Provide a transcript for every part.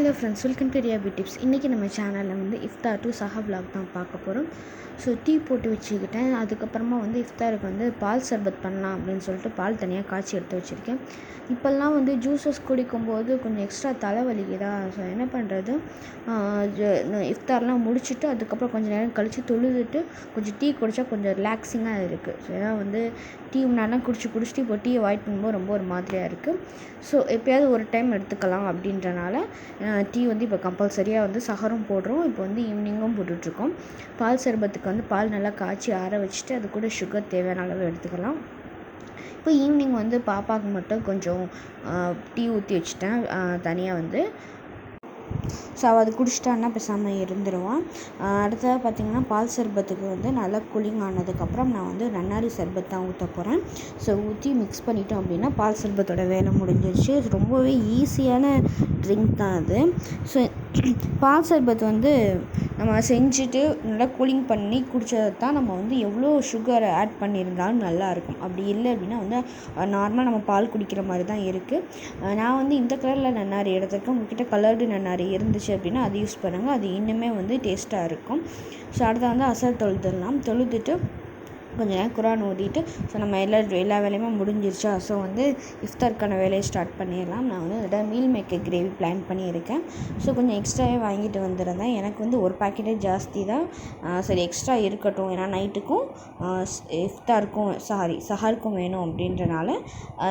Friends welcome to ரியாபி tips இன்றைக்கி நம்ம சேனலில் வந்து இஃப்தார் டு சஹா vlog தான் பார்க்க போகிறோம் ஸோ டீ போட்டு வச்சுக்கிட்டேன். அதுக்கப்புறமா வந்து இஃப்தாருக்கு வந்து பால் சர்பத் பண்ணலாம் அப்படின்னு சொல்லிட்டு பால் தனியாக காய்ச்சி எடுத்து வச்சுருக்கேன். இப்போல்லாம் வந்து ஜூஸஸ் குடிக்கும்போது கொஞ்சம் எக்ஸ்ட்ரா தலைவலிக்குதா ஸோ என்ன பண்ணுறது இஃப்தார்லாம் முடிச்சுட்டு அதுக்கப்புறம் கொஞ்சம் நேரம் கழித்து தொழுதுட்டு கொஞ்சம் டீ குடித்தா கொஞ்சம் ரிலாக்ஸிங்காக இருக்குது ஸோ ஏன்னா வந்து டீ முன்னாடிலாம் குடிச்சு குடிச்சிட்டு இப்போ டீ அவாய்ட் பண்ணும்போது ரொம்ப ஒரு மாதிரியாக இருக்குது ஸோ எப்போயாவது ஒரு டைம் எடுத்துக்கலாம் அப்படின்றனால டீ வந்து இப்போ கம்பல்சரியாக வந்து சகரும் போடுறோம். இப்போ வந்து ஈவினிங்கும் போட்டுட்ருக்கோம். பால் சர்பத்துக்கு வந்து பால் நல்லா காய்ச்சி ஆற வச்சுட்டு அது கூட சுகர் தேவையான அளவு எடுத்துக்கலாம். இப்போ ஈவினிங் வந்து பாப்பாவுக்கு மட்டும் கொஞ்சம் டீ ஊற்றி வச்சுட்டேன். தனியாக வந்து. ஸோ அவள் அது குடிச்சிட்டான்னா பேசாமல் இருந்துருவான் அடுத்தது பார்த்திங்கன்னா பால் சர்பத்துக்கு வந்து நல்லா கூலிங் ஆனதுக்கப்புறம் நான் வந்து நன்னாரி சர்பத் தான் ஊற்ற போகிறேன் ஸோ ஊற்றி மிக்ஸ் பண்ணிட்டோம் அப்படின்னா பால் சர்பத்தோட வேலை முடிஞ்சிருச்சு. ரொம்பவே ஈஸியான ட்ரிங்க் தான் அது. ஸோ பால் சர்பத் வந்து நம்ம செஞ்சுட்டு நல்லா கூலிங் பண்ணி குடித்ததை தான் நம்ம வந்து எவ்வளோ சுகரை ஆட் பண்ணியிருந்தாலும் நல்லாயிருக்கும் அப்படி இல்லை அப்படின்னா வந்து நார்மலாக நம்ம பால் குடிக்கிற மாதிரி தான் இருக்குது நான் வந்து இந்த கலரில் நன்னாரி எடுத்திருக்கேன். உங்ககிட்ட கலர்டு நன்னாரி இருந்துச்சு அப்படின்னா அது யூஸ் பண்ணுங்கள் அது இன்னுமே வந்து டேஸ்ட்டாக இருக்கும். ஸோ அடுத்த வந்து அசல் தொழுதுடலாம் தொழுதுட்டு கொஞ்சம் நேரம் குரான் ஓதிட்டு ஸோ நம்ம எல்லா எல்லா வேலையுமே முடிஞ்சிருச்சா? ஸோ வந்து இஃப்தாருக்கான வேலையை ஸ்டார்ட் பண்ணிடலாம். நான் வந்து அதோட மீல் மேக்கர் கிரேவி பிளான் பண்ணியிருக்கேன். ஸோ கொஞ்சம் எக்ஸ்ட்ராவே வாங்கிட்டு வந்துருந்தேன். எனக்கு வந்து ஒரு பாக்கெட்டே ஜாஸ்தி தான். சரி எக்ஸ்ட்ரா இருக்கட்டும். ஏன்னா நைட்டுக்கும் இஃப்தாருக்கும் சாரி சஹாருக்கும் வேணும் அப்படின்றனால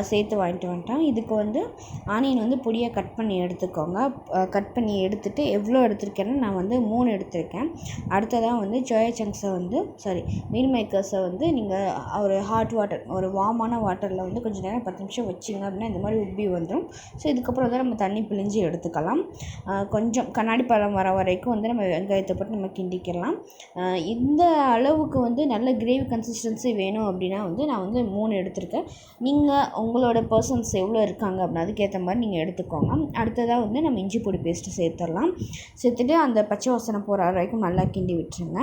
சேர்த்து வாங்கிட்டு வந்துட்டேன். இதுக்கு வந்து ஆனியன் வந்து பொடியாக கட் பண்ணி எடுத்துக்கோங்க. கட் பண்ணி எடுத்துகிட்டு எவ்வளோ எடுத்திருக்கேன்னா நான் வந்து மூணு எடுத்திருக்கேன். அடுத்ததாக வந்து ஜோயா சங்க்ஸை வந்து சாரி மீல் மேக்கர்ஸை வந்து நீங்கள் ஒரு ஹாட் வாட்டர் ஒரு வார்மான வாட்டரில் வந்து கொஞ்சம் நேரம் பத்து நிமிஷம் வச்சிங்க அப்படின்னா இந்த மாதிரி உப்பி வந்துடும் ஸோ இதுக்கப்புறம் தான் நம்ம தண்ணி பிழிஞ்சு எடுத்துக்கலாம். கொஞ்சம் கண்ணாடி பழம் வர வரைக்கும் வந்து நம்ம வெங்காயத்தை போட்டு நம்ம கிண்டிக்கலாம். இந்த அளவுக்கு வந்து நல்ல கிரேவி கன்சிஸ்டன்சி வேணும் அப்படின்னா வந்து நான் வந்து மூணு எடுத்திருக்கேன். நீங்கள் உங்களோட பர்சன்ஸ் எவ்வளோ இருக்காங்க அப்படின்னா அதுக்கேற்ற மாதிரி நீங்கள் எடுத்துக்கோங்க. அடுத்ததாக வந்து நம்ம இஞ்சி பொடி பேஸ்ட்டு சேர்த்துடலாம். சேர்த்துட்டு அந்த பச்சை வாசனை போகிற வரைக்கும் நல்லா கிண்டி விட்டுருங்க.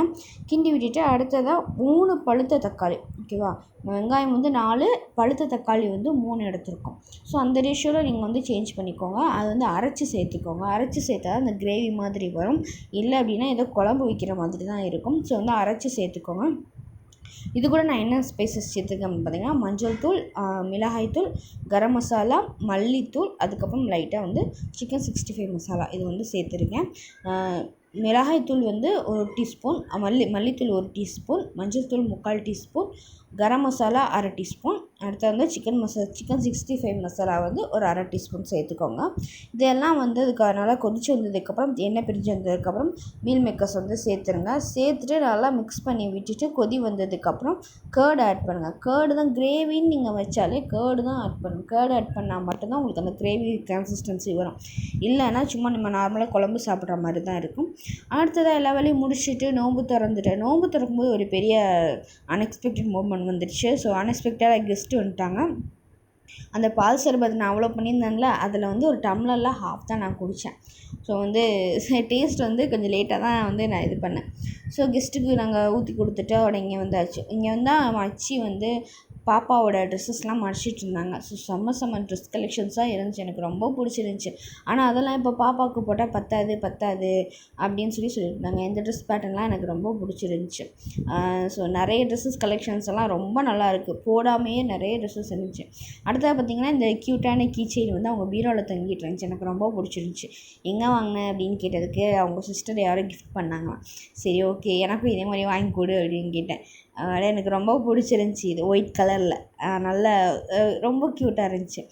கிண்டி விட்டுட்டு அடுத்ததாக மூணு பழுத்த தக்காளி ஓகேவா வெங்காயம் வந்து நாலு பழுத்த தக்காளி வந்து மூணு எடுத்திருக்கோம். ஸோ அந்த ரேஷியோவில் நீங்கள் வந்து சேஞ்ச் பண்ணிக்கோங்க. அது வந்து அரைச்சி சேர்த்துக்கோங்க. அரைச்சி சேர்த்தா தான் அந்த கிரேவி மாதிரி வரும். இல்லை அப்படின்னா ஏதோ குழம்பு வைக்கிற மாதிரி தான் இருக்கும். ஸோ வந்து அரைச்சி சேர்த்துக்கோங்க. இது கூட நான் என்ன ஸ்பைசஸ் சேர்த்துருக்கேன் பார்த்தீங்கன்னா மஞ்சள் தூள் மிளகாய் தூள் கரம் மசாலா மல்லித்தூள் அதுக்கப்புறம் லைட்டாக வந்து சிக்கன் சிக்ஸ்டி ஃபைவ் மசாலா இது வந்து சேர்த்துருக்கேன். மிளகாய்த்தூள் வந்து ஒரு டீஸ்பூன் மல்லி மல்லித்தூள் ஒரு டீஸ்பூன் மஞ்சள் தூள் முக்கால் டீஸ்பூன் கரம் மசாலா அரை டீஸ்பூன் அடுத்து வந்து chicken masala chicken sixty five masala வந்து ஒரு அரை டீஸ்பூன் சேர்த்துக்கோங்க. இதெல்லாம் வந்து அதுக்கு நல்லா கொதிச்சு வந்ததுக்கப்புறம் எண்ணெய் பிரிஞ்சு வந்ததுக்கப்புறம் மீல் மேக்கர்ஸ் வந்து சேர்த்துருங்க. சேர்த்துட்டு நல்லா மிக்ஸ் பண்ணி விட்டுட்டு கொதி வந்ததுக்கப்புறம் கேர்டு ஆட் பண்ணுங்கள் கேர்டு தான் கிரேவின்னு நீங்கள் வச்சாலே கேர்டு தான் ஆட் பண்ணணும் கேர்டு ஆட் பண்ணால் மட்டும்தான் உங்களுக்கு அந்த கிரேவி கன்சிஸ்டன்சி வரும். இல்லைன்னா சும்மா நம்ம நார்மலாக குழம்பு சாப்பிட்ற மாதிரி தான் இருக்கும். அடுத்ததாக எல்லா வேலையும் முடிச்சுட்டு நோம்பு திறந்துட்டேன் நோம்பு திறக்கும்போது ஒரு பெரிய அன்எக்ஸ்பெக்டட் மூமெண்ட் வந்துடுச்சு ஸோ அன்எக்ஸ்பெக்டடாக வச்சுட்டு வந்துட்டாங்க. அந்த பால் சர்பத் நான் அவ்வளோ பண்ணியிருந்தேன்ல அதில் வந்து ஒரு டம்ளரில் ஹாஃப் தான் நான் குடித்தேன் ஸோ வந்து டேஸ்ட் வந்து கொஞ்சம் லேட்டாக தான் வந்து நான் இது பண்ணேன். ஸோ கெஸ்ட்டுக்கு நாங்கள் ஊற்றி கொடுத்துட்டு உடனே இங்கே வந்தாச்சு. இங்கே வந்தால் மச்சி வந்து பாப்பாவோட ட்ரெஸ்ஸஸ்லாம் மடிச்சிட்டு இருந்தாங்க ஸோ செம்ம செம்ம ட்ரெஸ் கலெக்ஷன்ஸாக இருந்துச்சு. எனக்கு ரொம்ப பிடிச்சிருந்துச்சி. ஆனால் அதெல்லாம் இப்போ பாப்பாவுக்கு போட்டால் பத்தாது பத்தாது அப்படின்னு சொல்லி சொல்லியிருந்தாங்க. இந்த ட்ரெஸ் பேட்டர்ன்லாம் எனக்கு ரொம்ப பிடிச்சிருந்துச்சி. ஸோ நிறைய ட்ரெஸ்ஸஸ் கலெக்ஷன்ஸ் எல்லாம் ரொம்ப நல்லா இருக்குது போடாமையே நிறைய ட்ரெஸ்ஸஸ் இருந்துச்சு. அடுத்தது பார்த்திங்கன்னா இந்த க்யூட்டான கீ செயின் வந்து அவங்க பீரோவில் தங்கிட்டு இருந்துச்சு. எனக்கு ரொம்ப பிடிச்சிருந்துச்சி. எங்கே வாங்கினேன் அப்படின்னு கேட்டதுக்கு அவங்க சிஸ்டர் யாரோ கிஃப்ட் பண்ணாங்களாம். சரி ஓகே எனக்கும் இதே மாதிரி வாங்கி கொடு அப்படின்னு கேட்டேன். அதனால் எனக்கு ரொம்ப பிடிச்சிருந்துச்சி இது ஒயிட் கலரில் நல்ல ரொம்ப க்யூட்டாக இருந்துச்சு.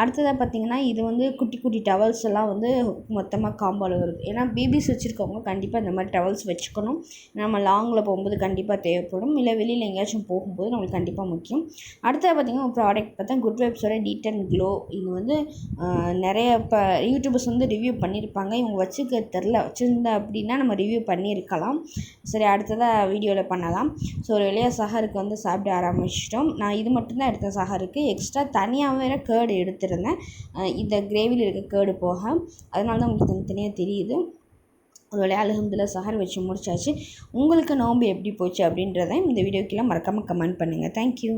அடுத்ததாக பார்த்திங்கன்னா இது வந்து குட்டி குட்டி டவல்ஸ் எல்லாம் வந்து மொத்தமாக காம்போவில் வருது. ஏன்னா பேபிஸ் வச்சுருக்கவங்க கண்டிப்பாக இந்த மாதிரி டவல்ஸ் வச்சுக்கணும். நம்ம லாங்கில் போகும்போது கண்டிப்பாக தேவைப்படும். இல்லை வெளியில் எங்கேயாச்சும் போகும்போது நம்மளுக்கு கண்டிப்பாக முக்கியம். அடுத்ததாக பார்த்திங்கன்னா ஒரு ப்ராடக்ட் பார்த்தா குட் வைப்ஸோட டீட் அண்ட் க்ளோ இது வந்து நிறைய இப்போ யூடியூபர்ஸ் வந்து ரிவ்யூ பண்ணியிருப்பாங்க இவங்க வச்சுக்க தெரில வச்சுருந்தா அப்படின்னா நம்ம ரிவ்யூ பண்ணியிருக்கலாம். சரி அடுத்ததாக வீடியோவில் பண்ணலாம். ஸோ ஒரு வெளியாக சஹருக்கு வந்து சாப்பிட ஆரம்பிச்சிட்டோம். நான் இது மட்டும்தான் எடுத்தேன் சஹருக்கு எக்ஸ்ட்ரா தனியாக வேறு கேர்டு எடுத்து எடுத்துருந்தேன். இந்த கிரேவியில் இருக்க கேர்டு போக அதனால தான் உங்களுக்கு தனித்தனியாக தெரியுது. ஒரு வேலையை அலகம்துல்லா சஹர் வச்சு முடிச்சாச்சு. உங்களுக்கு நோம்பு எப்படி போச்சு அப்படின்றத இந்த வீடியோக்கெல்லாம் மறக்காமல் கமெண்ட் பண்ணுங்கள் தேங்க்யூ